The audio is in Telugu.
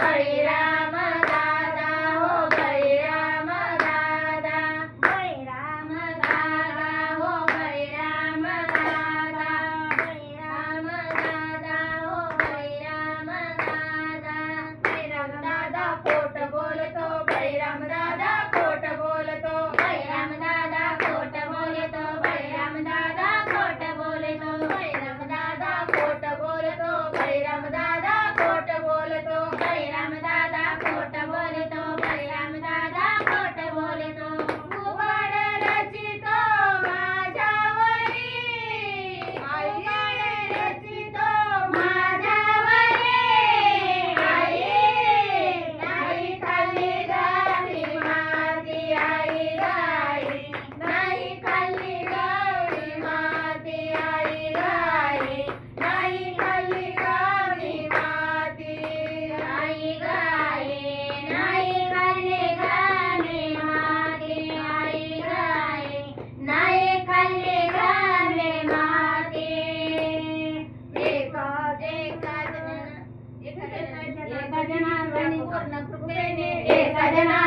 Hare Ram. Bye. సజనా